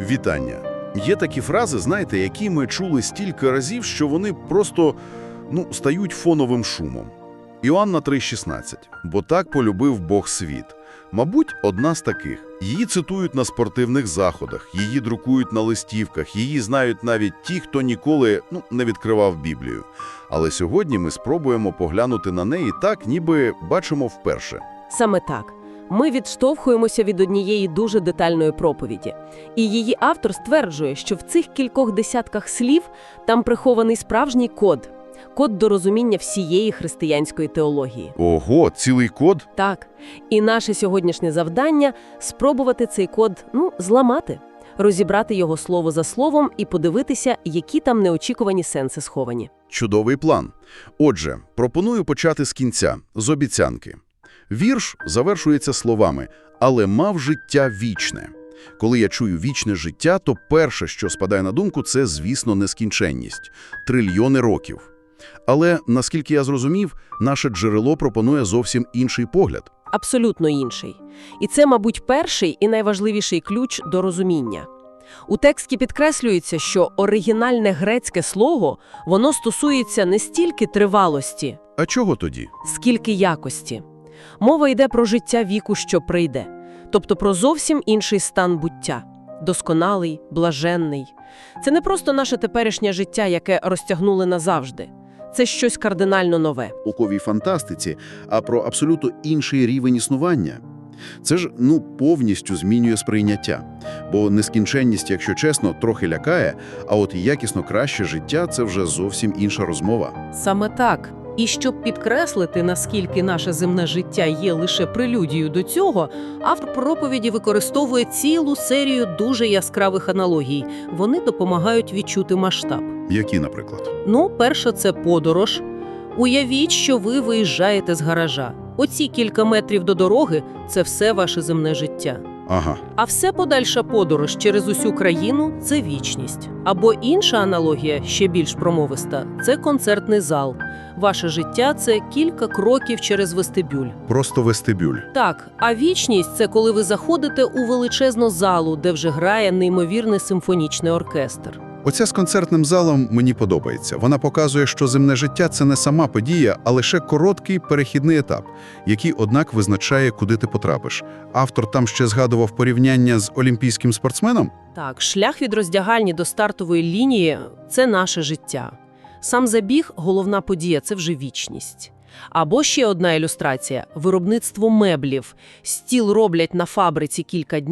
Вітання. Є такі фрази, знаєте, які ми чули стільки разів, що вони просто ну, стають фоновим шумом. Іоанна 3,16. «Бо так полюбив Бог світ». Мабуть, одна з таких. Її цитують на спортивних заходах, її друкують на листівках, її знають навіть ті, хто ніколи ну, не відкривав Біблію. Але сьогодні ми спробуємо поглянути на неї так, ніби бачимо вперше. Саме так. Ми відштовхуємося від однієї дуже детальної проповіді. І її автор стверджує, що в цих кількох десятках слів там прихований справжній код. Код до розуміння всієї християнської теології. Ого, цілий код? Так. І наше сьогоднішнє завдання – спробувати цей код, ну, зламати. Розібрати його слово за словом і подивитися, які там неочікувані сенси сховані. Чудовий план. Отже, пропоную почати з кінця, з обіцянки. Вірш завершується словами «але мав життя вічне». Коли я чую вічне життя, то перше, що спадає на думку, це, звісно, нескінченність – трильйони років. Але, наскільки я зрозумів, наше джерело пропонує зовсім інший погляд. Абсолютно інший. І це, мабуть, перший і найважливіший ключ до розуміння. У тексті підкреслюється, що оригінальне грецьке слово, воно стосується не стільки тривалості, А чого тоді? скільки якості. Мова йде про життя віку, що прийде, тобто про зовсім інший стан буття. Досконалий, блаженний. Це не просто наше теперішнє життя, яке розтягнули назавжди. Це щось кардинально нове. науковій фантастиці, а про абсолютно інший рівень існування. Це ж, ну, повністю змінює сприйняття. Бо нескінченність, якщо чесно, трохи лякає, а от якісно краще життя – це вже зовсім інша розмова. Саме так. І щоб підкреслити, наскільки наше земне життя є лише прелюдією до цього, автор проповіді використовує цілу серію дуже яскравих аналогій. Вони допомагають відчути масштаб. Які, наприклад? Ну, перша це подорож. Уявіть, що ви виїжджаєте з гаража. Оці кілька метрів до дороги це все ваше земне життя. Ага, А все подальша подорож через усю країну це вічність. Або інша аналогія, ще більш промовиста, це концертний зал. Ваше життя це кілька кроків через вестибюль. просто вестибюль. Так, а вічність це коли ви заходите у величезну залу, де вже грає неймовірний симфонічний оркестр. Оця з концертним залом мені подобається. Вона показує, що земне життя – це не сама подія, а лише короткий перехідний етап, який, однак, визначає, куди ти потрапиш. Автор там ще згадував порівняння з олімпійським спортсменом. Так, шлях від роздягальні до стартової лінії це наше життя. Сам забіг, головна подія це вже вічність. Або ще одна ілюстрація виробництво меблів. Стіл роблять на фабриці кілька днів.